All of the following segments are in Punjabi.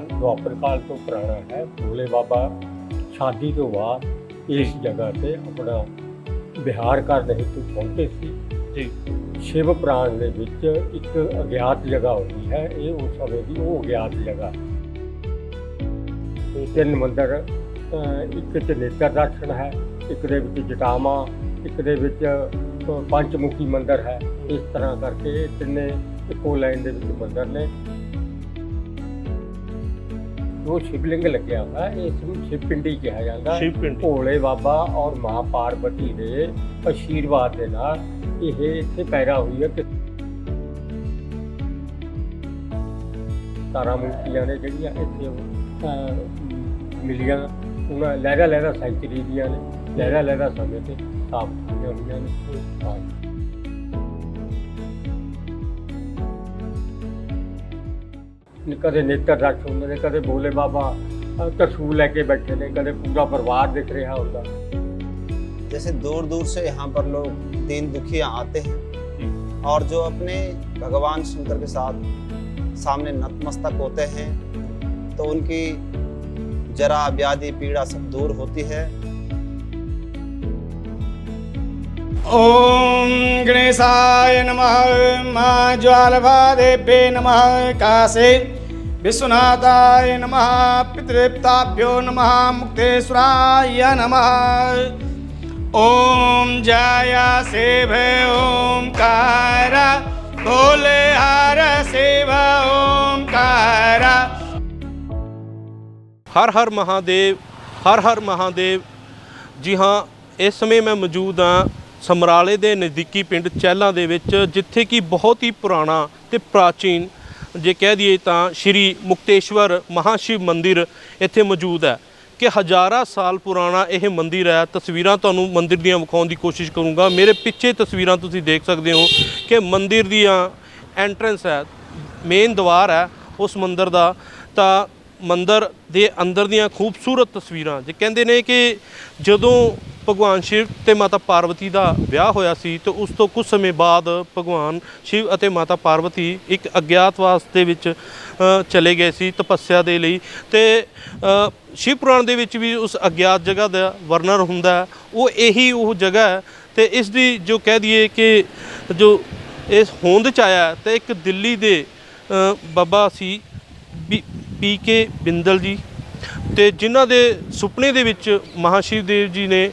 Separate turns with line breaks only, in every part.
ਸਥਾਨ ਦੁਆਪਰ ਕਾਲ ਤੋਂ ਪੁਰਾਣਾ ਹੈ ਭੋਲੇ ਬਾਬਾ। ਸ਼ਾਦੀ ਤੋਂ ਬਾਅਦ ਇਸ ਜਗ੍ਹਾ ਤੇ ਆਪਣਾ ਵਿਹਾਰ ਕਰਨ ਹੈਤੂ ਪਹੁੰਚੇ ਸੀ।
ਜੀ।
ਸ਼ਿਵ ਪ੍ਰਾਣ ਦੇ ਵਿੱਚ ਇੱਕ ਅਗਿਆਤ ਜਗ੍ਹਾ ਹੁੰਦੀ ਹੈ ਇਹ ਉਸ ਸਮੇਂ ਦੀ ਉਹ ਅਗਿਆਤ ਜਗ੍ਹਾ। ਤੇ ਤਿੰਨ ਮੰਦਰ ਇੱਕ ਚ ਨੇਤਰ ਦਰਸ਼ਨ ਹੈ ਇੱਕ ਦੇ ਵਿੱਚ ਜਟਾਮਾ ਇੱਕ ਦੇ ਵਿੱਚ ਪੰਚਮੁਖੀ ਮੰਦਰ ਹੈ। ਇਸ ਤਰ੍ਹਾਂ ਕਰਕੇ ਤਿੰਨੇ ਇੱਕੋ ਲਾਈਨ ਦੇ ਵਿੱਚ ਮੰਦਰ ਨੇ। ਉਹ ਸ਼ਿਵਲਿੰਗ ਲੱਗਿਆ ਹੋਇਆ ਹੈ, ਇਸ ਨੂੰ ਸ਼ਿਵ ਪਿੰਡੀ ਕਿਹਾ ਜਾਂਦਾ। ਹੈ
ਸ਼ਿਵ ਪਿੰਡ।
ਭੋਲੇ ਬਾਬਾ ਔਰ ਮਾਂ ਪਾਰਵਤੀ ਦੇ ਆਸ਼ੀਰਵਾਦ ਦੇ ਨਾਲ ਇਹ ਇੱਥੇ ਪੈਦਾ ਹੋਈ ਹੈ। ਕਿ ਤਾਰਾ ਮੂਰਤੀਆਂ ਨੇ ਜਿਹੜੀਆਂ ਇੱਥੇ ਅਹ, ਮਿਲੀਆਂ। ਉਹਨਾਂ ਲਹਿਰਾ ਲਹਿਰਾ ਸੈਂਚਰੀ ਦੀਆਂ ਨੇ। ਲਹਿਰਾ ਲਹਿਰਾ ਸਮੇਂ ਤੇ ਸਥਾਪਿਤ ਹੋਈਆਂ ਹੋਈਆਂ ਨੇ। ਹਾਂ ਕਦੇ ਨੇਤਰ ਰੱਖ ਹੁੰਦੇ ਨੇ ਕਦੇ ਭੋਲੇ ਬਾਬਾ ਅਹ, ਤਰਸ਼ੂਲ ਲੈ ਕੇ ਬੈਠੇ ਨੇ ਕਦੇ ਪੂਰਾ ਪਰਿਵਾਰ ਦਿਖ ਰਿਹਾ ਹੁੰਦਾ
जैसे दूर दूर से यहाँ पर लोग दीन दुखिया आते हैं और जो अपने भगवान शंकर के साथ सामने नतमस्तक होते हैं तो उनकी जरा व्याधि पीड़ा सब दूर होती है
ॐ गणेशाय नमः मा ज्वालभादेभ्ये नमः कासे విశ్వనాథాయ నమ పితృప్తాభ్యో నమ ముక్తేశ్వరాయ నమ ఓం జయ శివ ఓం కార భోలే హర శివ ఓం కార
ਹਰ ਹਰ ਮਹਾਦੇਵ ਹਰ ਹਰ ਮਹਾਦੇਵ ਜੀ ਹਾਂ ਇਸ ਸਮੇਂ ਮੈਂ ਮੌਜੂਦ ਹਾਂ ਸਮਰਾਲੇ ਦੇ ਨਜ਼ਦੀਕੀ ਪਿੰਡ ਚਹਿਲਾਂ ਦੇ ਵਿੱਚ ਜਿੱਥੇ ਕਿ ਬਹੁਤ ਹੀ ਪੁਰਾਣਾ ਤੇ ਪ੍ਰਾਚੀਨ ਜੇ ਕਹਿ ਦਈਏ ਤਾਂ ਸ਼੍ਰੀ ਮੁਕਤੇਸ਼ਵਰ ਮਹਾਸ਼ਿਵ ਮੰਦਿਰ ਇੱਥੇ ਮੌਜੂਦ ਹੈ ਕਿ ਹਜ਼ਾਰਾਂ ਸਾਲ ਪੁਰਾਣਾ ਇਹ ਮੰਦਿਰ ਹੈ। ਤਸਵੀਰਾਂ ਤੁਹਾਨੂੰ ਮੰਦਿਰ ਦੀਆਂ ਵਿਖਾਉਣ ਦੀ ਕੋਸ਼ਿਸ਼ ਕਰੂੰਗਾ। ਮੇਰੇ ਪਿੱਛੇ ਤਸਵੀਰਾਂ ਤੁਸੀਂ ਦੇਖ ਸਕਦੇ ਹੋ ਕਿ ਮੰਦਿਰ ਦੀਆਂ ਐਂਟਰੈਂਸ ਹੈ ਮੇਨ ਦੁਆਰ ਹੈ ਉਸ ਮੰਦਿਰ ਦਾ। ਤਾਂ ਮੰਦਿਰ ਦੇ ਅੰਦਰ ਦੀਆਂ ਖੂਬਸੂਰਤ ਤਸਵੀਰਾਂ, ਜੇ ਕਹਿੰਦੇ ਨੇ ਕਿ ਜਦੋਂ ਭਗਵਾਨ ਸ਼ਿਵ ਤੇ ਮਾਤਾ ਪਾਰਵਤੀ ਦਾ ਵਿਆਹ ਹੋਇਆ ਸੀ ਤੇ ਉਸ ਤੋਂ ਕੁਝ ਸਮੇਂ ਬਾਅਦ ਭਗਵਾਨ ਸ਼ਿਵ ਅਤੇ ਮਾਤਾ ਪਾਰਵਤੀ ਇੱਕ ਅਗਿਆਤਵਾਸ ਦੇ ਵਿੱਚ ਚਲੇ ਗਏ ਸੀ ਤਪੱਸਿਆ ਦੇ ਲਈ ਤੇ ਅ, ਸ਼ਿਵ ਪੁਰਾਣ ਦੇ ਵਿੱਚ ਵੀ ਉਸ ਅਗਿਆਤ ਜਗ੍ਹਾ ਦਾ ਵਰਣਨ ਹੁੰਦਾ ਉਹ ਇਹੀ ਉਹ ਜਗ੍ਹਾ ਹੈ ਤੇ ਇਸ ਦੀ ਜੋ ਕਹਿ ਦਈਏ ਕਿ ਜੋ ਇਸ ਹੋਂਦ ਚ ਆਇਆ ਹੈ ਤੇ ਇੱਕ ਦਿੱਲੀ ਦੇ ਬਾਬਾ ਸੀ ਬੀ ਪੀ ਕੇ ਬਿੰਦਲ ਜੀ ਤੇ ਜਿਨ੍ਹਾਂ ਦੇ ਸੁਪਨੇ ਦੇ ਵਿੱਚ ਮਹਾਸ਼ਿਵ ਦੇਵ ਜੀ ਨੇ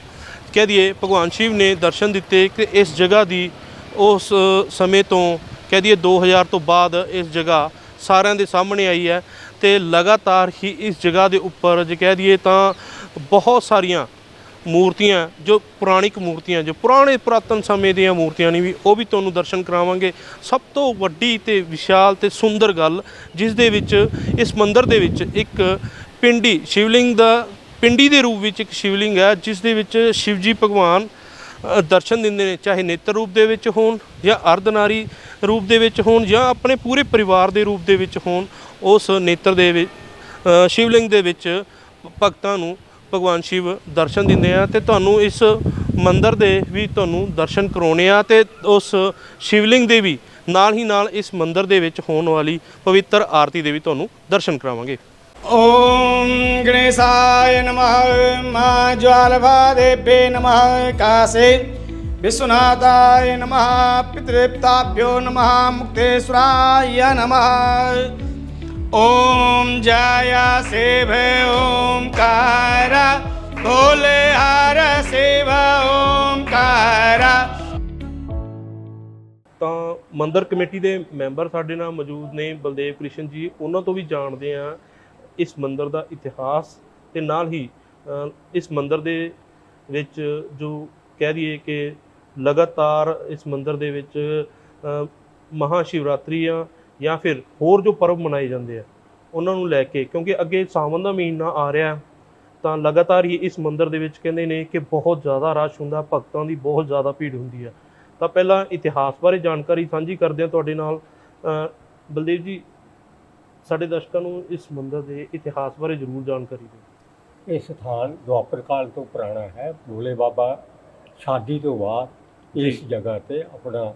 ਕਹਿ ਦਈਏ, ਭਗਵਾਨ ਸ਼ਿਵ ਨੇ ਦਰਸ਼ਨ ਦਿੱਤੇ ਕਿ ਇਸ ਜਗ੍ਹਾ ਦੀ ਉਸ ਸਮੇਂ ਤੋਂ ਕਹਿ ਦਈਏ 2000 ਤੋਂ ਬਾਅਦ ਇਸ ਜਗ੍ਹਾ ਸਾਰਿਆਂ ਦੇ ਸਾਹਮਣੇ ਆਈ ਹੈ ਤੇ ਲਗਾਤਾਰ ਹੀ ਇਸ ਜਗ੍ਹਾ ਦੇ ਉੱਪਰ ਜੇ ਕਹਿ ਦਈਏ ਤਾਂ ਬਹੁਤ ਸਾਰੀਆਂ ਮੂਰਤੀਆਂ, ਜੋ ਪੁਰਾਣਿਕ ਮੂਰਤੀਆਂ, ਜੋ ਪੁਰਾਣੇ ਪੁਰਾਤਨ ਸਮੇਂ ਦੀਆਂ ਮੂਰਤੀਆਂ ਨੇ ਵੀ, ਉਹ ਵੀ ਤੁਹਾਨੂੰ ਦਰਸ਼ਨ ਕਰਾਵਾਂਗੇ। ਸਭ ਤੋਂ ਵੱਡੀ ਤੇ ਵਿਸ਼ਾਲ ਤੇ ਸੁੰਦਰ ਗੱਲ, ਜਿਸ ਦੇ ਵਿੱਚ, ਇਸ ਮੰਦਿਰ ਦੇ ਵਿੱਚ ਇੱਕ ਪਿੰਡੀ ਸ਼ਿਵਲਿੰਗ ਦਾ ਪਿੰਡੀ ਦੇ ਰੂਪ ਵਿੱਚ ਇੱਕ ਸ਼ਿਵਲਿੰਗ ਹੈ, ਜਿਸ ਦੇ ਵਿੱਚ ਸ਼ਿਵਜੀ ਭਗਵਾਨ ਦਰਸ਼ਨ ਦਿੰਦੇ ਨੇ, ਚਾਹੇ ਨੇਤਰ ਰੂਪ ਦੇ ਵਿੱਚ ਹੋਣ ਜਾਂ ਅਰਧਨਾਰੀ ਰੂਪ ਦੇ ਵਿੱਚ ਹੋਣ ਜਾਂ ਆਪਣੇ ਪੂਰੇ ਪਰਿਵਾਰ ਦੇ ਰੂਪ ਦੇ ਵਿੱਚ ਹੋਣ, ਉਸ ਨੇਤਰ ਦੇ ਵਿੱਚ ਸ਼ਿਵਲਿੰਗ ਦੇ ਵਿੱਚ ਭਗਤਾਂ ਨੂੰ ਭਗਵਾਨ ਸ਼ਿਵ ਦਰਸ਼ਨ ਦਿੰਦੇ ਆ ਤੇ ਤੁਹਾਨੂੰ ਇਸ ਮੰਦਰ ਦੇ ਵੀ ਤੁਹਾਨੂੰ ਦਰਸ਼ਨ ਕਰਾਉਣੇ ਆ ਤੇ ਉਸ ਸ਼ਿਵਲਿੰਗ ਦੇ ਵੀ ਨਾਲ ਹੀ ਨਾਲ ਇਸ ਮੰਦਰ ਦੇ ਵਿੱਚ ਹੋਣ ਵਾਲੀ ਪਵਿੱਤਰ ਆਰਤੀ ਦੇ ਵੀ ਤੁਹਾਨੂੰ ਦਰਸ਼ਨ ਕਰਾਵਾਂਗੇ।
ॐ गणेशाय नमः मा ज्वालभादेभ्ये नमः कासे विश्वनाथाय नमः पितृप्ताभ्यो नमः मुक्तेश्वराय नमः ॐ जय शिव ओंकार भोले हर शिव ओंकार
ਤਾਂ ਮੰਦਿਰ ਕਮੇਟੀ ਦੇ ਮੈਂਬਰ ਸਾਡੇ ਨਾਲ ਮੌਜੂਦ ਨੇ ਬਲਦੇਵ ਕ੍ਰਿਸ਼ਨ ਜੀ ਉਹਨਾਂ ਤੋਂ ਵੀ ਜਾਣਦੇ ਆ ਇਸ ਮੰਦਿਰ ਦਾ ਇਤਿਹਾਸ ਤੇ ਨਾਲ ਹੀ ਇਸ ਮੰਦਿਰ ਦੇ ਵਿੱਚ ਜੋ ਕਹਿ ਦਈਏ ਕਿ ਲਗਾਤਾਰ ਇਸ ਮੰਦਿਰ ਦੇ ਵਿੱਚ ਅ, ਮਹਾ ਸ਼ਿਵਰਾਤਰੀ ਆ ਜਾਂ ਫਿਰ ਹੋਰ ਜੋ ਪਰਬ ਮਨਾਏ ਜਾਂਦੇ ਆ ਉਹਨਾਂ ਨੂੰ ਲੈ ਕੇ ਕਿਉਂਕਿ ਅੱਗੇ ਸਾਵਣ ਦਾ ਮਹੀਨਾ ਆ ਰਿਹਾ ਤਾਂ ਲਗਾਤਾਰ ਹੀ ਇਸ ਮੰਦਿਰ ਦੇ ਵਿੱਚ ਕਹਿੰਦੇ ਨੇ ਕਿ ਬਹੁਤ ਜ਼ਿਆਦਾ ਰਸ਼ ਹੁੰਦਾ ਭਗਤਾਂ ਦੀ ਬਹੁਤ ਜ਼ਿਆਦਾ ਭੀੜ ਹੁੰਦੀ ਹੈ ਤਾਂ ਪਹਿਲਾਂ ਇਤਿਹਾਸ ਬਾਰੇ ਜਾਣਕਾਰੀ ਸਾਂਝੀ ਕਰਦੇ ਹਾਂ ਤੁਹਾਡੇ ਨਾਲ। ਬਲਦੇਵ ਜੀ ਸਾਡੇ ਦਰਸ਼ਕਾਂ ਨੂੰ ਇਸ ਮੰਦਿਰ ਦੇ ਇਤਿਹਾਸ ਬਾਰੇ ਜ਼ਰੂਰ ਜਾਣਕਾਰੀ ਦਿਓ।
ਇਹ ਸਥਾਨ ਦੁਆਪਰ ਕਾਲ ਤੋਂ ਪੁਰਾਣਾ ਹੈ। ਭੋਲੇ ਬਾਬਾ ਸ਼ਾਦੀ ਤੋਂ ਬਾਅਦ ਇਸ। ਜਗ੍ਹਾ ਤੇ ਆਪਣਾ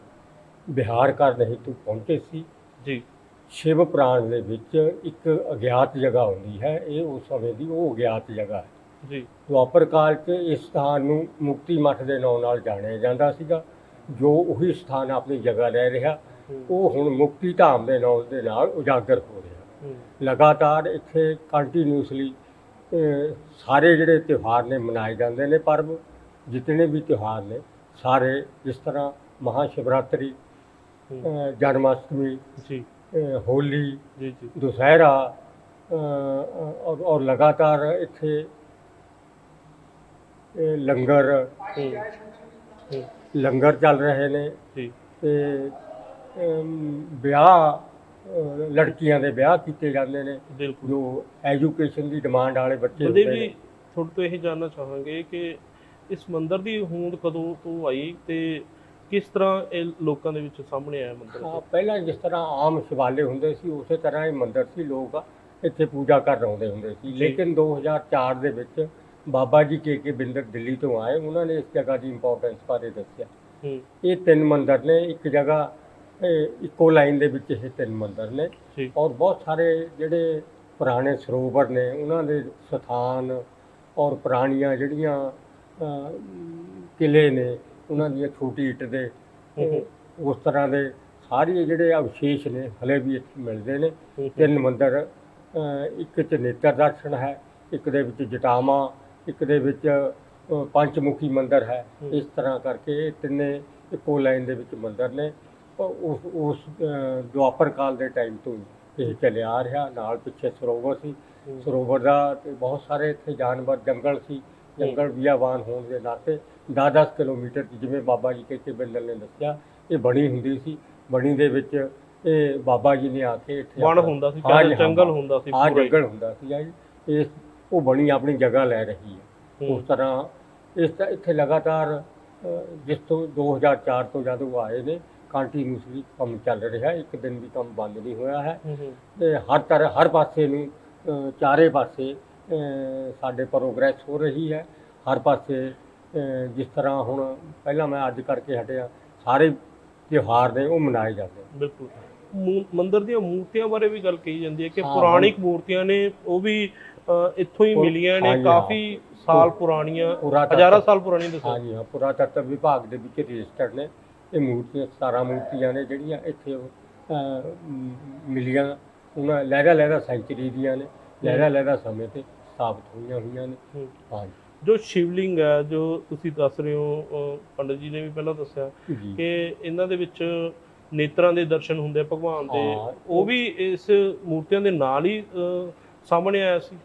ਵਿਹਾਰ ਕਰਨ ਹੈਤੂ ਪਹੁੰਚੇ ਸੀ।
ਜੀ।
ਸ਼ਿਵ ਪੁਰਾਣ ਦੇ ਵਿੱਚ ਇੱਕ ਅਗਿਆਤ ਜਗ੍ਹਾ ਹੁੰਦੀ ਹੈ। ਇਹ ਉਸ ਸਮੇਂ ਦੀ ਉਹ ਅਗਿਆਤ ਜਗ੍ਹਾ ਹੈ।
ਜੀ।
ਦੁਆਪਰ ਕਾਲ 'ਚ ਇਸ ਸਥਾਨ ਨੂੰ ਮੁਕਤੀ ਮੱਠ ਦੇ ਨਾਂ ਨਾਲ ਜਾਣਿਆ ਜਾਂਦਾ ਸੀਗਾ। ਜੋ ਉਹੀ ਸਥਾਨ ਆਪਣੀ ਜਗ੍ਹਾ ਲੈ ਰਿਹਾ। ਉਹ ਹੁਣ ਮੁਕਤੀ ਧਾਮ ਦੇ ਨਾਂ ਦੇ ਨਾਲ ਉਜਾਗਰ ਹੋ ਰਿਹਾ। ਲਗਾਤਾਰ ਇੱਥੇ ਕੰਟੀਨਿਊਸਲੀ ਸਾਰੇ ਜਿਹੜੇ ਤਿਉਹਾਰ ਨੇ ਮਨਾਏ ਜਾਂਦੇ ਨੇ ਪਰਬ ਜਿਤਨੇ ਵੀ ਤਿਉਹਾਰ ਨੇ ਸਾਰੇ ਜਿਸ ਤਰ੍ਹਾਂ ਮਹਾ ਸ਼ਿਵਰਾਤਰੀ
ਹੂੰ,
ਅ, ਜਨਮ ਅਸ਼ਟਮੀ
ਜੀ
ਹੋਲੀ
ਜੀ ਜੀ।
ਦੁਸਹਿਰਾ ਔਰ ਔਰ ਲਗਾਤਾਰ ਇੱਥੇ ਲੰਗਰ ਲੰਗਰ ਚੱਲ ਰਹੇ ਨੇ।
ਜੀ।
ਤੇ ਵਿਆਹ ਲੜਕੀਆਂ ਦੇ ਵਿਆਹ ਕੀਤੇ ਜਾਂਦੇ ਨੇ
ਬਿਲਕੁਲ।
ਜੋ ਐਜੂਕੇਸ਼ਨ ਦੀ ਡਿਮਾਂਡ ਵਾਲੇ ਬੱਚੇ
ਬਲਦੇਵ
ਹੁੰਦੇ
ਜੀ
ਨੇ।
ਤੁਹਾਡੇ ਤੋਂ ਇਹ ਜਾਣਨਾ ਚਾਹਾਂਗੇ ਕਿ ਇਸ ਮੰਦਿਰ ਦੀ ਹੋਂਦ ਕਦੋਂ ਤੋਂ ਆਈ ਤੇ ਕਿਸ ਤਰ੍ਹਾਂ ਇਹ ਲੋਕਾਂ ਦੇ ਵਿੱਚ ਸਾਹਮਣੇ ਆਇਆ ਮੰਦਿਰ?
ਹਾਂ, ਪਹਿਲਾਂ ਜਿਸ ਤਰ੍ਹਾਂ ਆਮ ਸ਼ਿਵਾਲੇ ਹੁੰਦੇ ਸੀ ਉਸੇ ਤਰ੍ਹਾਂ ਇਹ ਮੰਦਿਰ ਸੀ। ਲੋਕ ਇੱਥੇ ਪੂਜਾ ਕਰ ਆਉਂਦੇ ਹੁੰਦੇ ਸੀ। ਲੇਕਿਨ 2004 ਦੇ ਵਿੱਚ ਬਾਬਾ ਜੀ ਕੇ ਕੇ ਬਿੰਦਰ ਦਿੱਲੀ ਤੋਂ ਆਏ। ਉਹਨਾਂ ਨੇ ਇਸ ਜਗ੍ਹਾ ਦੀ ਇੰਪੋਰਟੈਂਸ ਬਾਰੇ ਦੱਸਿਆ।
ਹੂੰ।
ਇਹ ਤਿੰਨ ਮੰਦਿਰ ਨੇ। ਇੱਕ ਜਗ੍ਹਾ ਇਹ ਇੱਕੋ ਲਾਈਨ ਦੇ ਵਿੱਚ ਇਹ ਤਿੰਨ ਮੰਦਿਰ ਨੇ ਔਰ ਬਹੁਤ ਸਾਰੇ ਜਿਹੜੇ ਪੁਰਾਣੇ ਸਰੋਵਰ ਨੇ ਉਹਨਾਂ ਦੇ ਸਥਾਨ ਔਰ ਪੁਰਾਣੀਆਂ ਜਿਹੜੀਆਂ ਕਿਲੇ ਨੇ ਉਹਨਾਂ ਦੀਆਂ ਛੋਟੀ ਇੱਟ ਦੇ। ਉਸ ਤਰ੍ਹਾਂ ਦੇ ਸਾਰੇ ਜਿਹੜੇ ਅਵਸ਼ੇਸ਼ ਨੇ ਹਲੇ ਵੀ ਇੱਥੇ ਮਿਲਦੇ ਨੇ। ਤਿੰਨ ਮੰਦਿਰ ਇੱਕ ਚ ਨੇਤਰ ਦਰਸ਼ਨ ਹੈ ਇੱਕ ਦੇ ਵਿੱਚ ਜਟਾਵਾਂ ਇੱਕ ਦੇ ਵਿੱਚ ਪੰਚਮੁਖੀ ਮੰਦਿਰ ਹੈ। ਇਸ ਤਰ੍ਹਾਂ ਕਰਕੇ ਇਹ ਤਿੰਨੇ ਇੱਕੋ ਲਾਈਨ ਦੇ ਵਿੱਚ ਮੰਦਿਰ ਨੇ ਉਸ ਉਸ ਦੁਆਪਰ ਕਾਲ ਦੇ ਟਾਈਮ ਤੋਂ ਹੀ ਇਹ ਚੱਲਿਆ ਆ ਰਿਹਾ। ਨਾਲ ਪਿੱਛੇ ਸਰੋਵਰ ਸੀ। ਸਰੋਵਰ ਦਾ ਤੇ ਬਹੁਤ ਸਾਰੇ ਇੱਥੇ ਜਾਨਵਰ ਜੰਗਲ ਸੀ। ਜੰਗਲ ਬਿਆਵਾਨ ਹੋਣ ਦੇ ਨਾਤੇ 10-10 ਕਿਲੋਮੀਟਰ ਜਿਵੇਂ ਬਾਬਾ ਜੀ ਕੇ ਬਿੰਦਲ ਨੇ ਦੱਸਿਆ ਇਹ ਬਣੀ ਹੁੰਦੀ ਸੀ। ਬਣੀ ਦੇ ਵਿੱਚ ਇਹ ਬਾਬਾ ਜੀ ਨੇ ਆ ਕੇ ਇੱਥੇ
ਵਣ ਹੁੰਦਾ ਸੀ ਕਹਿੰਦੇ ਜੰਗਲ ਹੁੰਦਾ ਸੀ ਪੂਰਾ।
ਜੰਗਲ ਹੁੰਦਾ ਸੀ ਜੀ। ਇਸ ਉਹ ਬਣੀ ਆਪਣੀ ਜਗ੍ਹਾ ਲੈ ਰਹੀ ਹੈ। ਉਸ ਤਰ੍ਹਾਂ ਇਸ ਇੱਥੇ ਲਗਾਤਾਰ ਜਿਸ ਤੋਂ 2004 ਤੋਂ ਜਦ ਆਏ ਨੇ ਕੰਟੀਨਿਊਸਲੀ ਕੰਮ ਚੱਲ ਰਿਹਾ ਇੱਕ ਦਿਨ ਵੀ ਕੰਮ ਬੰਦ ਨਹੀਂ ਹੋਇਆ ਹੈ। ਤੇ ਹਰ ਤਰ੍ਹਾਂ ਹਰ ਪਾਸੇ ਨੂੰ ਅ, ਚਾਰੇ ਪਾਸੇ ਅ, ਸਾਡੇ ਪ੍ਰੋਗਰੈਸ ਹੋ ਰਹੀ ਹੈ। ਹਰ ਪਾਸੇ ਅ, ਜਿਸ ਤਰ੍ਹਾਂ ਹੁਣ ਪਹਿਲਾਂ ਮੈਂ ਅੱਜ ਕਰਕੇ ਹਟਿਆ ਸਾਰੇ ਤਿਉਹਾਰ ਨੇ ਉਹ ਮਨਾਏ ਜਾਂਦੇ ਨੇ।
ਬਿਲਕੁਲ। ਮੂ- ਮੰਦਿਰ ਦੀਆਂ ਮੂਰਤੀਆਂ ਬਾਰੇ ਵੀ ਗੱਲ ਕਹੀ ਜਾਂਦੀ ਹੈ ਕਿ
ਹਾਂ,
ਪੁਰਾਣਿਕ ਮੂਰਤੀਆਂ ਨੇ ਉਹ ਵੀ ਅ, ਇੱਥੋਂ ਹੀ ਮਿਲੀਆਂ ਨੇ
ਹਾਂਜੀ,
ਕਾਫੀ ਸਾਲ ਪੁਰਾਣੀਆਂ
ਪੁਰਾਤੱਤਵ-
ਹਜ਼ਾਰਾਂ ਸਾਲ ਪੁਰਾਣੀਆਂ ਦੱਸੋ।
ਹਾਂਜੀ ਹਾਂ ਪੁਰਾਤੱਤਵ ਵਿਭਾਗ ਦੇ ਵਿੱਚ ਰਜਿਸਟਰਡ ਨੇ। ਇਹ ਮੂਰਤੀਆਂ 17 ਮੂਰਤੀਆਂ ਨੇ ਜਿਹੜੀਆਂ ਇੱਥੇ ਅ, ਮ, ਮਿਲੀਆਂ। ਉਹਨਾਂ ਲਹਿਰਾ ਲਹਿਰਾ ਸੈਂਚੁਰੀ ਦੀਆਂ ਨੇ। ਲਹਿਰਾ ਲਹਿਰਾ ਸਮੇਂ ਤੇ ਸਥਾਪਿਤ ਹੋਈਆਂ ਹੋਈਆਂ ਨੇ।
ਹੂੰ।
ਹਾਂਜੀ।
ਜੋ ਸ਼ਿਵਲਿੰਗ ਹੈ ਜੋ ਤੁਸੀਂ ਦੱਸ ਰਹੇ ਹੋ ਅ, ਪੰਡਤ ਜੀ ਨੇ ਵੀ ਪਹਿਲਾਂ ਦੱਸਿਆ
ਜੀ।
ਕਿ ਇਹਨਾਂ ਦੇ ਵਿੱਚ ਨੇਤਰਾਂ ਦੇ ਦਰਸ਼ਨ ਹੁੰਦੇ ਆ ਭਗਵਾਨ ਦੇ।
ਹਾਂ।
ਉਹ ਵੀ ਇਸ ਮੂਰਤੀਆਂ ਦੇ ਨਾਲ ਹੀ ਸਾਹਮਣੇ ਆਇਆ ਸੀ?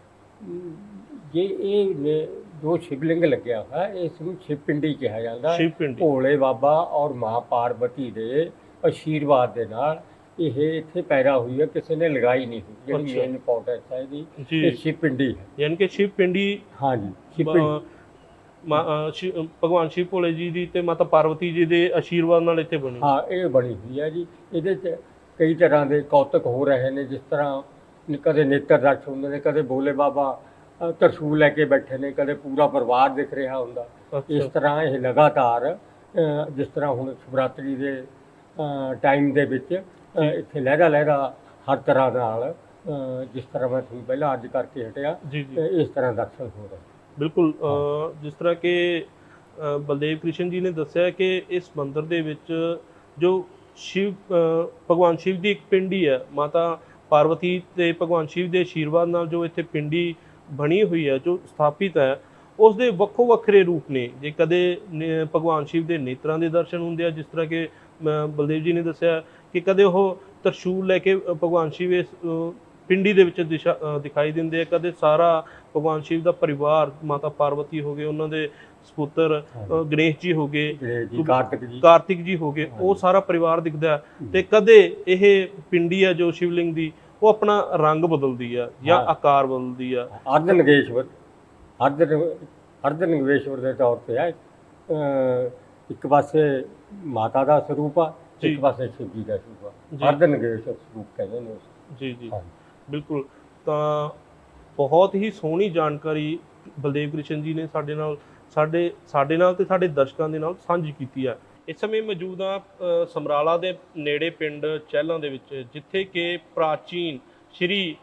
ਜੇ ਇਹ ਨੇ- ਜੋ ਸ਼ਿਵਲਿੰਗ ਲੱਗਿਆ ਹੋਇਆ ਇਸ ਨੂੰ ਸ਼ਿਵ ਪਿੰਡੀ ਕਿਹਾ ਜਾਂਦਾ। ਹੈ
ਸ਼ਿਵ ਪਿੰਡੀ।
ਭੋਲੇ ਬਾਬਾ ਔਰ ਮਾਂ ਪਾਰਵਤੀ ਦੇ ਆਸ਼ੀਰਵਾਦ ਦੇ ਨਾਲ ਇਹ ਇੱਥੇ ਪੈਦਾ ਹੋਈ ਹੈ ਕਿਸੇ ਨੇ ਲਗਾਈ ਨਹੀਂ ਹੋਈ ਜਿਹੜੀ। ਮੇਨ ਇੰਪੋਰਟੈਂਸ ਹੈ ਇਹਦੀ
ਜੀ।
ਇਹ ਸ਼ਿਵ ਪਿੰਡੀ ਹੈ।
ਯਾਨੀ ਕਿ ਸ਼ਿਵ ਪਿੰਡੀ
ਹਾਂਜੀ ਸ਼ਿਵ
ਅ,
ਪਿੰਡੀ।
ਮਾ- ਅ, ਸ਼ਿਵ- ਭਗਵਾਨ ਸ਼ਿਵ ਭੋਲੇ ਜੀ ਦੀ ਤੇ ਮਾਤਾ ਪਾਰਵਤੀ ਜੀ ਦੇ ਆਸ਼ੀਰਵਾਦ ਨਾਲ ਇੱਥੇ ਬਣੀ।
ਹਾਂ ਇਹ ਬਣੀ ਹੋਈ ਹੈ ਜੀ। ਇਹਦੇ 'ਚ ਕਈ ਤਰ੍ਹਾਂ ਦੇ ਕੌਤਕ ਹੋ ਰਹੇ ਨੇ ਜਿਸ ਤਰ੍ਹਾਂ ਕਦੇ ਨੇਤਰ ਦਰਸ਼ਨ ਹੁੰਦੇ ਨੇ ਕਦੇ ਭੋਲੇ ਬਾਬਾ ਤਰਸ਼ੂਲ ਲੈ ਕੇ ਬੈਠੇ ਨੇ ਕਦੇ ਪੂਰਾ ਪਰਿਵਾਰ ਦਿਖ ਰਿਹਾ ਹੁੰਦਾ। ਇਸ ਤਰ੍ਹਾਂ ਇਹ ਲਗਾਤਾਰ ਜਿਸ ਤਰ੍ਹਾਂ ਹੁਣ ਸ਼ਿਵਰਾਤਰੀ ਦੇ ਟਾਈਮ ਦੇ ਵਿੱਚ ਇੱਥੇ ਲਹਿਰਾ ਲਹਿਰਾ ਹਰ ਤਰ੍ਹਾਂ ਨਾਲ ਜਿਸ ਤਰ੍ਹਾਂ ਮੈਂ ਤੁਹਾਨੂੰ ਪਹਿਲਾਂ ਅੱਜ ਕਰਕੇ ਹਟਿਆ ਇਸ ਤਰ੍ਹਾਂ ਦਰਸ਼ਨ ਹੋ ਰਹੇ।
ਬਿਲਕੁਲ ਜਿਸ ਤਰ੍ਹਾਂ ਕਿ ਬਲਦੇਵ ਕ੍ਰਿਸ਼ਨ ਜੀ ਨੇ ਦੱਸਿਆ ਕਿ ਇਸ ਮੰਦਿਰ ਦੇ ਵਿੱਚ ਜੋ ਸ਼ਿਵ ਭਗਵਾਨ ਸ਼ਿਵ ਦੀ ਇੱਕ ਪਿੰਡੀ ਹੈ ਮਾਤਾ ਪਾਰਵਤੀ ਤੇ ਭਗਵਾਨ ਸ਼ਿਵ ਦੇ ਆਸ਼ੀਰਵਾਦ ਨਾਲ ਜੋ ਇੱਥੇ ਪਿੰਡੀ ਬਣੀ ਹੋਈ ਹੈ ਜੋ ਸਥਾਪਿਤ ਹੈ ਉਸ ਦੇ ਵੱਖੋ ਵੱਖਰੇ ਰੂਪ ਨੇ। ਜੇ ਕਦੇ ਭਗਵਾਨ ਸ਼ਿਵ ਦੇ ਨੇਤਰਾਂ ਦੇ ਦਰਸ਼ਨ ਹੁੰਦੇ ਆ ਜਿਸ ਤਰ੍ਹਾਂ ਕਿ ਬਲਦੇਵ ਜੀ ਨੇ ਦੱਸਿਆ ਕਿ ਕਦੇ ਉਹ ਤਰਸ਼ੂਲ ਲੈ ਕੇ ਭਗਵਾਨ ਸ਼ਿਵ ਇਸ ਪਿੰਡੀ ਦੇ ਵਿੱਚ ਦਿਖਾਈ ਦਿੰਦੇ ਆ। ਕਦੇ ਸਾਰਾ ਭਗਵਾਨ ਸ਼ਿਵ ਦਾ ਪਰਿਵਾਰ ਮਾਤਾ ਪਾਰਵਤੀ ਹੋ ਗਏ ਉਹਨਾਂ ਦੇ ਸਪੁੱਤਰ ਗਣੇਸ਼ ਜੀ ਹੋ ਗਏ
ਕਾਰਤਿਕ ਜੀ।
ਕਾਰਤਿਕ ਜੀ ਹੋ ਗਏ ਉਹ ਸਾਰਾ ਪਰਿਵਾਰ ਦਿਖਦਾ ਤੇ ਕਦੇ ਇਹ ਪਿੰਡੀ ਹੈ ਜੋ ਸ਼ਿਵਲਿੰਗ ਦੀ ਉਹ ਆਪਣਾ ਰੰਗ ਬਦਲਦੀ ਆ ਜਾਂ। ਆਕਾਰ ਬਦਲਦੀ ਆ
ਅਰਧ ਨਗੇਸ਼ਵਰ ਅਰਧ ਅਰਧ ਨਗੇਸ਼ਵਰ ਦੇ ਤੌਰ ਤੇ ਅ, ਇੱਕ ਪਾਸੇ ਮਾਤਾ ਦਾ ਸਰੂਪ ਆ। ਇੱਕ ਪਾਸੇ ਸ਼ਿਵ ਜੀ ਦਾ ਸਰੂਪ। ਆ ਅਰਧ ਨਗੇਸ਼ਵਰ ਸਰੂਪ ਕਹਿੰਦੇ ਨੇ ਉਸ
ਜੀ ਜੀ। ਬਿਲਕੁਲ ਤਾਂ ਬਹੁਤ ਹੀ ਸੋਹਣੀ ਜਾਣਕਾਰੀ ਬਲਦੇਵ ਕ੍ਰਿਸ਼ਨ ਜੀ ਨੇ ਸਾਡੇ ਨਾਲ ਸਾਡੇ ਸਾਡੇ ਨਾਲ ਤੇ ਸਾਡੇ ਦਰਸ਼ਕਾਂ ਦੇ ਨਾਲ ਸਾਂਝੀ ਕੀਤੀ ਹੈ ਇਸ ਸਮੇਂ ਮੌਜੂਦ ਆ ਸਮਰਾਲਾ ਦੇ ਨੇੜੇ ਪਿੰਡ ਚਹਿਲਾਂ ਦੇ ਵਿੱਚ, ਜਿੱਥੇ ਕਿ ਪ੍ਰਾਚੀਨ ਸ਼੍ਰੀ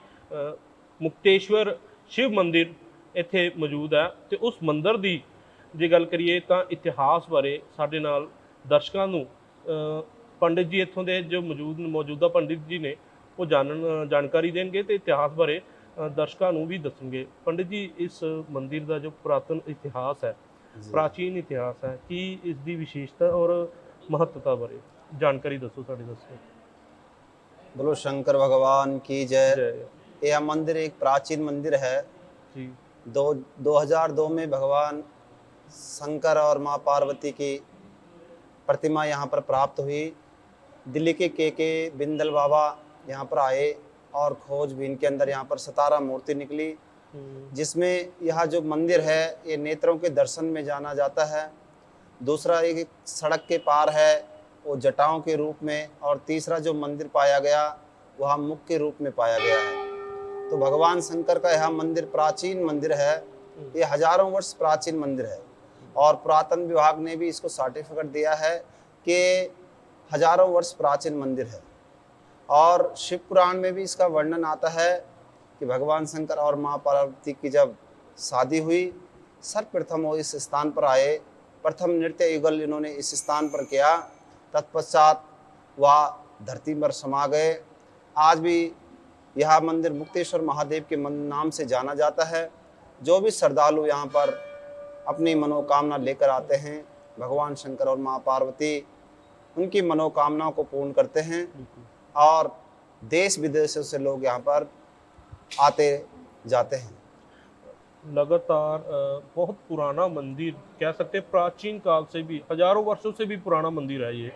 ਮੁਕਤੇਸ਼ਵਰ ਸ਼ਿਵ ਮੰਦਿਰ ਇੱਥੇ ਮੌਜੂਦ ਹੈ ਤੇ ਉਸ ਮੰਦਿਰ ਦੀ ਜੇ ਗੱਲ ਕਰੀਏ ਤਾਂ ਇਤਿਹਾਸ ਬਾਰੇ ਸਾਡੇ ਨਾਲ ਦਰਸ਼ਕਾਂ ਨੂੰ ਪੰਡਿਤ ਜੀ ਇੱਥੋਂ ਦੇ ਜੋ ਮੌਜੂਦ, ਮੌਜੂਦਾ ਪੰਡਿਤ ਜੀ ਨੇ, ਉਹ ਜਾਣਨ, ਜਾਣਕਾਰੀ ਦੇਣਗੇ ਤੇ ਇਤਿਹਾਸ ਬਾਰੇ ਦਰਸ਼ਕਾਂ ਨੂੰ ਵੀ ਦੱਸਣਗੇ। ਪੰਡਿਤ ਜੀ, ਇਸ ਮੰਦਿਰ ਦਾ ਜੋ ਪੁਰਾਤਨ ਇਤਿਹਾਸ ਹੈ ਪ੍ਰਾਚੀਨ ਇਤਿਹਾਸ ਹੈ ਕੀ ਇਸ ਦੀ ਵਿਸ਼ੇਸ਼ਤਾ ਔਰ ਮਹੱਤਤਾ ਬਾਰੇ ਜਾਣਕਾਰੀ ਦੱਸੋ ਸਾਡੇ ਦੱਸੋ
बोलो शंकर भगवान की जय
ਜੈ
यह मंदिर एक प्राचीन मंदिर है
ਜੀ
दो 2002 में भगवान शंकर और माँ पार्वती की प्रतिमा यहाँ पर प्राप्त हुई दिल्ली के के के बिंदल बाबा यहाँ पर आए और खोजबीन के अंदर यहाँ पर सतारा मूर्ति निकली
ਹਮ,
जिसमें यह जो मंदिर है ये नेत्रों के दर्शन में जाना जाता है। दूसरा एक सड़क के पार है वो जटाओं के रूप में और तीसरा जो मंदिर पाया गया वह मुख के रूप में पाया गया है। तो भगवान शंकर का यह मंदिर प्राचीन मंदिर है। ये हज़ारों वर्ष प्राचीन मंदिर है। और पुरातन विभाग ने भी इसको सर्टिफिकेट दिया है कि हज़ारों वर्ष प्राचीन मंदिर है। और शिव पुराण में भी इसका वर्णन आता है कि भगवान शंकर और माँ पार्वती की जब शादी हुई सर्वप्रथम वो इस स्थान पर आए। प्रथम नृत्य युगल इन्होंने इस स्थान पर किया। तत्पश्चात वह धरती पर समा गए। आज भी यह मंदिर मुक्तेश्वर महादेव के नाम से जाना जाता है। जो भी श्रद्धालु यहाँ पर अपनी मनोकामना लेकर आते हैं भगवान शंकर और माँ पार्वती उनकी मनोकामनाओं को पूर्ण करते हैं। और देश विदेशों से लोग यहाँ पर आते जाते हैं।
लगातार बहुत पुराना मंदिर कह सकते हैं प्राचीन काल से भी हज़ारों वर्षों से भी पुराना मंदिर है ये।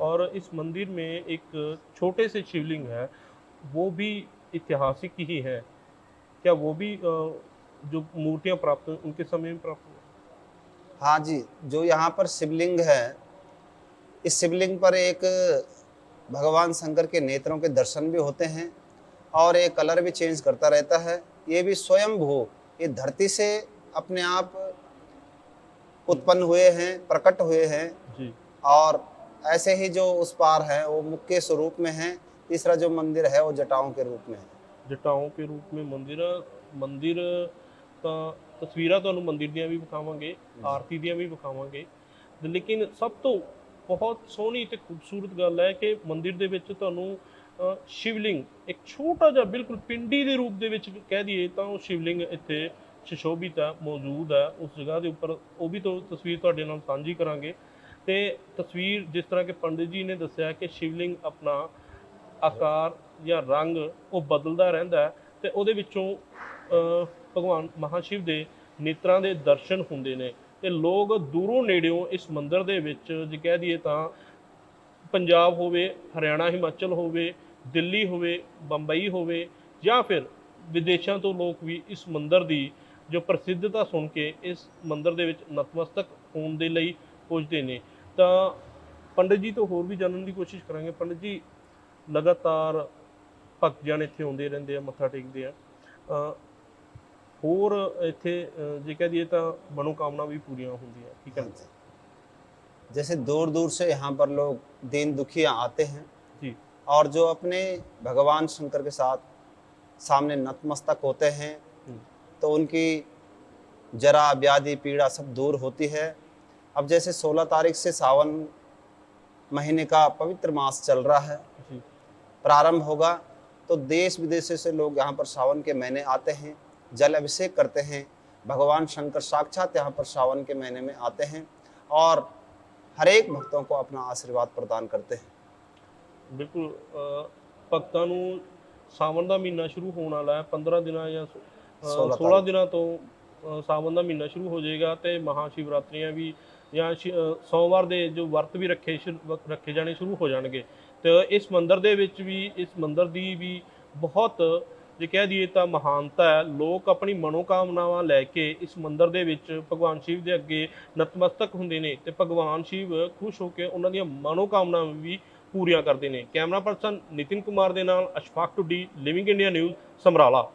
और इस मंदिर में एक छोटे से शिवलिंग है वो भी ऐतिहासिक ही है। क्या वो भी जो मूर्तियाँ प्राप्त हुई, उनके समय में प्राप्त?
हाँ जी जो यहाँ पर शिवलिंग है इस शिवलिंग पर एक भगवान शंकर के नेत्रों के दर्शन भी होते हैं। और ये कलर भी चेंज करता रहता है ये भी स्वयं भू ये धरती से अपने आप उत्पन्न हुए हैं प्रकट हुए हैं
जी
और ऐसे ही जो उस पार है वो मुख के स्वरूप में है तीसरा जो मंदिर है वो जटाओं के रूप में है
ਜਟਾਓਂ ਕੇ ਰੂਪ में ਮੰਦਿਰ ਮੰਦਿਰ ਤਾਂ ਤਸਵੀਰਾਂ ਤੁਹਾਨੂੰ ਮੰਦਿਰ ਦੀਆਂ ਵੀ ਵਿਖਾਵਾਂਗੇ ਆਰਤੀ ਦੀਆਂ ਵੀ ਵਿਖਾਵਾਂਗੇ ਤੇ ਲੇਕਿਨ ਸਭ ਤੋਂ ਬਹੁਤ ਸੋਹਣੀ ਤੇ ਖੂਬਸੂਰਤ ਗੱਲ ਹੈ ਕਿ ਮੰਦਿਰ ਦੇ ਵਿੱਚ ਤੁਹਾਨੂੰ ਅ, ਸ਼ਿਵਲਿੰਗ, ਇੱਕ ਛੋਟਾ ਜਿਹਾ ਬਿਲਕੁਲ ਪਿੰਡੀ ਦੇ ਰੂਪ ਦੇ ਵਿੱਚ ਕਹਿ ਦਈਏ ਤਾਂ ਉਹ ਸ਼ਿਵਲਿੰਗ ਇੱਥੇ ਸੁਸ਼ੋਭਿਤ ਹੈ, ਮੌਜੂਦ ਹੈ, ਉਸ ਜਗ੍ਹਾ ਦੇ ਉੱਪਰ ਉਹ ਵੀ ਤੋਂ ਤਸਵੀਰ ਤੁਹਾਡੇ ਨਾਲ ਸਾਂਝੀ ਕਰਾਂਗੇ। ਤੇ ਤਸਵੀਰ ਜਿਸ ਤਰ੍ਹਾਂ ਕਿ ਪੰਡਿਤ ਜੀ ਨੇ ਦੱਸਿਆ ਕਿ ਸ਼ਿਵਲਿੰਗ ਆਪਣਾ ਆਕਾਰ ਜਾਂ ਰੰਗ ਉਹ ਬਦਲਦਾ ਰਹਿੰਦਾ ਹੈ ਤੇ ਉਹਦੇ ਵਿੱਚੋਂ ਭਗਵਾਨ ਮਹਾਸ਼ਿਵ ਦੇ ਨੇਤਰਾਂ ਦੇ ਦਰਸ਼ਨ ਹੁੰਦੇ ਨੇ ਤੇ ਲੋਕ ਦੂਰੋਂ ਨੇੜਿਓਂ ਇਸ ਮੰਦਿਰ ਦੇ ਵਿੱਚ ਜੇ ਕਹਿ ਦਈਏ ਤਾਂ ਪੰਜਾਬ ਹੋਵੇ, ਹਰਿਆਣਾ, ਹਿਮਾਚਲ ਹੋਵੇ ਦਿੱਲੀ ਹੋਵੇ ਬੰਬਈ ਹੋਵੇ ਜਾਂ ਫਿਰ ਵਿਦੇਸ਼ਾਂ ਤੋਂ ਲੋਕ ਵੀ ਇਸ ਮੰਦਿਰ ਦੀ ਜੋ ਪ੍ਰਸਿੱਧਤਾ ਸੁਣ ਕੇ ਇਸ ਮੰਦਿਰ ਦੇ ਵਿੱਚ ਨਤਮਸਤਕ ਹੋਣ ਦੇ ਲਈ ਪੁੱਜਦੇ ਨੇ ਤਾਂ ਪੰਡਿਤ ਜੀ ਤੋਂ ਹੋਰ ਵੀ ਜਾਣਨ ਦੀ ਕੋਸ਼ਿਸ਼ ਕਰਾਂਗੇ ਪੰਡਿਤ ਜੀ ਲਗਾਤਾਰ ਭਗਤ ਜਨ ਇੱਥੇ ਆਉਂਦੇ ਰਹਿੰਦੇ ਆ ਮੱਥਾ ਟੇਕਦੇ ਆ ਅ, ਹੋਰ ਇੱਥੇ ਅ, ਜੇ ਕਹਿ ਦਈਏ ਤਾਂ ਮਨੋਕਾਮਨਾ ਵੀ ਪੂਰੀਆਂ ਹੁੰਦੀਆਂ ਠੀਕ ਹੈ
हाँ जी। जैसे दूर दूर से यहाँ पर लोग दीन दुखिया आते हैं
जी
और जो अपने भगवान शंकर के साथ सामने नतमस्तक होते हैं
हम्म।
तो उनकी जरा व्याधि पीड़ा सब दूर होती है। अब जैसे 16 तारीख से सावन महीने का पवित्र मास चल रहा है प्रारंभ होगा तो देश विदेश से लोग यहाँ पर सावन के महीने आते हैं जल अभिषेक करते हैं भगवान शंकर साक्षात यहाँ पर सावन के महीने में आते हैं और हर एक भक्तों को अपना आशीर्वाद प्रदान करते हैं।
ਬਿਲਕੁਲ ਅ, ਭਗਤਾਂ ਨੂੰ ਸਾਵਣ ਦਾ ਮਹੀਨਾ ਸ਼ੁਰੂ ਹੋਣ ਵਾਲਾ ਹੈ 15 ਦਿਨਾਂ ਜਾਂ ਸੋ- ਅ,
16
16 ਦਿਨਾਂ ਤੋਂ ਅ, ਸਾਵਣ ਦਾ ਮਹੀਨਾ ਸ਼ੁਰੂ ਹੋ ਜਾਏਗਾ ਤੇ ਮਹਾ ਸ਼ਿਵਰਾਤਰੀਆਂ ਵੀ ਜਾਂ ਸ਼ਿ- ਅ, ਸੋਮਵਾਰ ਦੇ ਜੋ ਵਰਤ ਵੀ ਰੱਖੇ ਸ਼ੁਰੂ- ਰੱਖੇ ਜਾਣੇ ਸ਼ੁਰੂ ਹੋ ਜਾਣਗੇ। ਤੇ ਇਸ ਮੰਦਿਰ ਦੇ ਵਿੱਚ ਵੀ ਇਸ ਮੰਦਿਰ ਦੀ ਵੀ ਬਹੁਤ ਜੇ ਕਹਿ ਦਈਏ ਤਾਂ ਮਹਾਨਤਾ ਹੈ। ਲੋਕ ਆਪਣੀ ਮਨੋਕਾਮਨਾਵਾਂ ਲੈ ਕੇ ਇਸ ਮੰਦਿਰ ਦੇ ਵਿੱਚ ਭਗਵਾਨ ਸ਼ਿਵ ਦੇ ਅੱਗੇ ਨਤਮਸਤਕ ਹੁੰਦੇ ਨੇ ਤੇ ਭਗਵਾਨ ਸ਼ਿਵ ਖੁਸ਼ ਹੋ ਕੇ ਉਹਨਾਂ ਦੀਆਂ ਮਨੋਕਾਮਨਾਵਾਂ ਵੀ ਪੂਰੀਆਂ ਕਰਦੇ ਨੇ। ਕੈਮਰਾ ਪਰਸਨ ਨਿਤਿਨ ਕੁਮਾਰ ਦੇ ਨਾਲ Ashfaq Tuddi living India news Samrala.